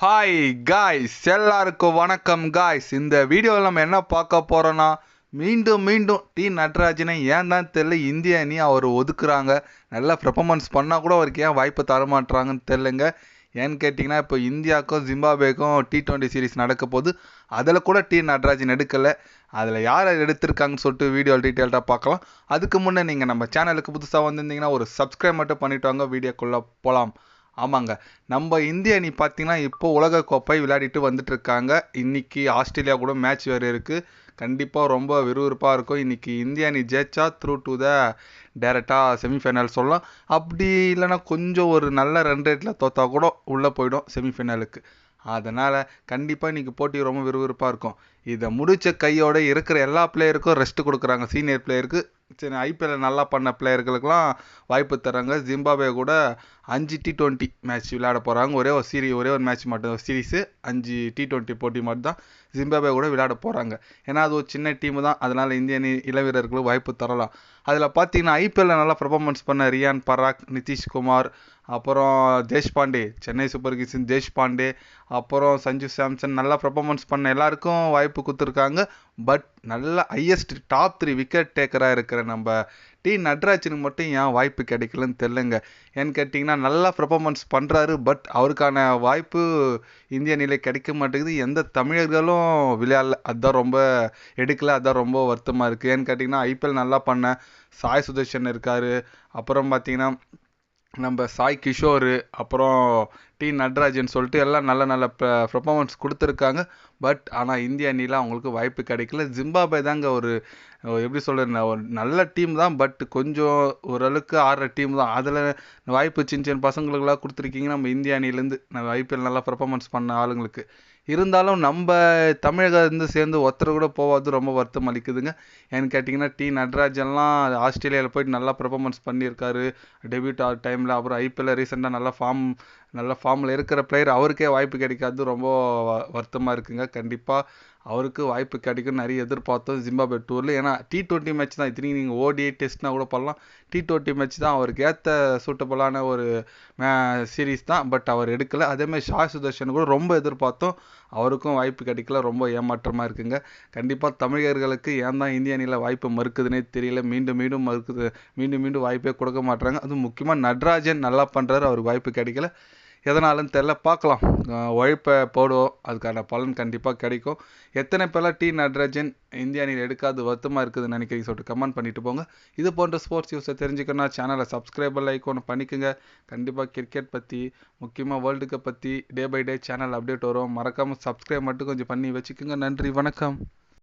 Hi guys எல்லாருக்கும் வணக்கம் guys இந்த வீடியோவில் நம்ம என்ன பார்க்க போகிறோன்னா மீண்டும் மீண்டும் டி. நட்ராஜனை ஏன் தான் தெரில இந்திய அணி அவர் ஒதுக்குறாங்க. நல்லா பெர்ஃபார்மன்ஸ் பண்ணால் கூட அவருக்கு ஏன் வாய்ப்பு தரமாட்டுறாங்கன்னு தெரிலங்க ஏன்னு கேட்டிங்கன்னா இப்போ இந்தியாவுக்கும் ஜிம்பாபேக்கும் டி டுவெண்ட்டி சீரிஸ் நடக்க போது அதில் கூட டி. நட்ராஜன் எடுக்கலை. அதில் யார் எடுத்திருக்காங்கன்னு சொல்லிட்டு வீடியோ டீட்டெயில்டாக பார்க்கலாம். அதுக்கு முன்னே நீங்கள் நம்ம சேனலுக்கு புதுசாக வந்திருந்தீங்கன்னா ஒரு சப்ஸ்கிரைப் மட்டும் பண்ணிவிட்டு வாங்க. வீடியோக்குள்ளே போகலாம். ஆமாங்க. நம்ம இந்திய அணி பார்த்தீங்கன்னா இப்போ உலக கோப்பை விளையாடிட்டு வந்துட்டு இருக்காங்க இன்னைக்கு ஆஸ்திரேலியா கூட மேட்ச் வேறு இருக்குது கண்டிப்பாக ரொம்ப விறுவிறுப்பாக இருக்கும். இன்னைக்கு இந்திய அணி ஜெயிச்சா த்ரூ டு த டேரெக்டாக செமிஃபைனல் சொல்லலாம். அப்படி இல்லைன்னா கொஞ்சம் ஒரு நல்ல ரன் ரேட்டில் தோத்தா கூட உள்ளே போயிடும் செமிஃபைனலுக்கு அதனால் கண்டிப்பாக இன்றைக்கி போட்டி ரொம்ப விறுவிறுப்பாக இருக்கும். இதை முடித்த கையோட இருக்கிற எல்லா பிளேயருக்கும் ரெஸ்ட் கொடுக்குறாங்க சீனியர் பிளேயருக்கு சரி ஐபிஎல் நல்லா பண்ண பிளேயர்களுக்கெல்லாம் வாய்ப்பு தராங்க ஜிம்பாபே கூட அஞ்சு டி டுவெண்ட்டி மேட்ச் விளையாட போகிறாங்க ஒரே ஒரு சீரி ஒரே ஒரு மேட்ச் மட்டும் சீரீஸு அஞ்சு டி டுவெண்ட்டி போட்டி மட்டும் தான் ஜிம்பாபே கூட விளையாட போகிறாங்க ஏன்னா அது ஒரு சின்ன டீம் தான். அதனால் இந்திய அணி இளவீரர்களுக்கு வாய்ப்பு தரலாம். அதில் பார்த்தீங்கன்னா ஐபிஎல்ல நல்லா பர்ஃபார்மன்ஸ் பண்ண ரியான் பராக் நிதிஷ்குமார் அப்புறம் தேஷ்பாண்டே சென்னை சூப்பர் கிங்ஸின் தேஷ்பாண்டே அப்புறம் சஞ்சு சாம்சன் நல்லா பர்ஃபார்மன்ஸ் பண்ண எல்லாருக்கும் வாய்ப்பு கொடுத்துருக்காங்க. பட் நல்ல ஹையஸ்ட் டாப் த்ரீ விக்கெட் டேக்கராக இருக்கிற நம்ம டி நட்ராஜனுக்கு மட்டும் ஏன் வாய்ப்பு கிடைக்கலன்னு தெரிலங்க ஏன்னு கேட்டிங்கன்னா நல்லா பெர்ஃபார்மன்ஸ் பண்ணுறாரு பட் அவருக்கான வாய்ப்பு இந்திய நிலை கிடைக்க மாட்டேங்குது. எந்த தமிழர்களும் விளையாடல. அதுதான் ரொம்ப எடுக்கல. அதுதான் ரொம்ப வருத்தமாக இருக்குது ஏன்னு கேட்டிங்கன்னா ஐபிஎல் நல்லா பண்ண சாய் சுதர்ஷன் இருக்கார். அப்புறம் பார்த்தீங்கன்னா நம்ம சாய் கிஷோர் அப்புறம் டி நட்ராஜன் சொல்லிட்டு எல்லாம் நல்ல நல்ல பெர்ஃபார்மன்ஸ் கொடுத்துருக்காங்க. பட் ஆனால் இந்திய அணியில் அவங்களுக்கு வாய்ப்பு கிடைக்கல. ஜிம்பாபே தாங்க ஒரு எப்படி சொல்கிறது ஒரு நல்ல டீம் தான். பட் கொஞ்சம் ஓரளவுக்கு ஆடுற டீம் தான். அதில் வாய்ப்பு சின்ன சின்ன பசங்களுக்கெல்லாம் கொடுத்துருக்கீங்க. நம்ம இந்திய அணிலேருந்து நம்ம ஐபிஎல் நல்லா பெர்ஃபார்மன்ஸ் பண்ண ஆளுங்களுக்கு. இருந்தாலும் நம்ம தமிழகத்துலேருந்து சேர்ந்து ஒருத்தர் கூட போகாது ரொம்ப வருத்தம் அளிக்குதுங்க. ஏன்னு கேட்டிங்கன்னா டி. நட்ராஜன்லாம் ஆஸ்திரேலியாவில் போயிட்டு நல்லா பெர்ஃபார்மன்ஸ் பண்ணியிருக்காரு. டெபியூட் ஆகிற டைமில் அப்புறம் ஐபிஎல்ல ரீசெண்டாக நல்லா ஃபார்ம் நல்ல ஃபார்மில் இருக்கிற பிளேயர் அவருக்கே வாய்ப்பு கிடைக்காது. ரொம்ப வருத்தமாக இருக்குங்க. கண்டிப்பாக அவருக்கு வாய்ப்பு கிடைக்கும் நிறைய எதிர்பார்த்தோம் ஜிம்பாபே டூரில். ஏன்னா டி டுவெண்ட்டி மேட்ச் தான் இத்தனைக்கு நீங்கள் ஓடிஐ டெஸ்ட்னா கூட பண்ணலாம். டி டுவெண்ட்டி மேட்ச் தான் அவருக்கு ஏற்ற சூட்டபுளான ஒரு சீரீஸ் தான். பட் அவர் எடுக்கலை. அதேமாதிரி ஷா சுதர்ஷன் கூட ரொம்ப எதிர்பார்த்தோம். அவருக்கும் வாய்ப்பு கிடைக்கல. ரொம்ப ஏமாற்றமாக இருக்குங்க. கண்டிப்பாக தமிழர்களுக்கு ஏன் தான் இந்திய அணியில் வாய்ப்பு மறுக்குதுன்னே தெரியல. மீண்டும் மீண்டும் மறுக்குது. மீண்டும் மீண்டும் வாய்ப்பே கொடுக்க மாட்டுறாங்க அதுவும் முக்கியமாக நட்ராஜன் நல்லா பண்ணுறாரு அவருக்கு வாய்ப்பு கிடைக்கல. எதனாலும் தெரில பார்க்கலாம். உழைப்பை போடுவோம் அதுக்கான பலன் கண்டிப்பாக கிடைக்கும். எத்தனை பேர்லாம் டி நட்ராஜன் இந்திய அணியில் எடுக்காது வருத்தமாக இருக்குதுன்னு நினைக்கிறீங்க சொல்லிட்டு கமெண்ட் பண்ணிட்டு போங்க. இது போன்ற ஸ்போர்ட்ஸ் நியூஸை தெரிஞ்சுக்கணும் சேனலை சப்ஸ்கிரைபர் லைக் ஒன்று பண்ணிக்கோங்க. கண்டிப்பாக கிரிக்கெட் பற்றி முக்கியமாக வேர்ல்டு கப் பற்றி day by day channel update வரும். மறக்காமல் சப்ஸ்கிரைப் மட்டும் கொஞ்சம் பண்ணி வச்சுக்கோங்க. நன்றி வணக்கம்.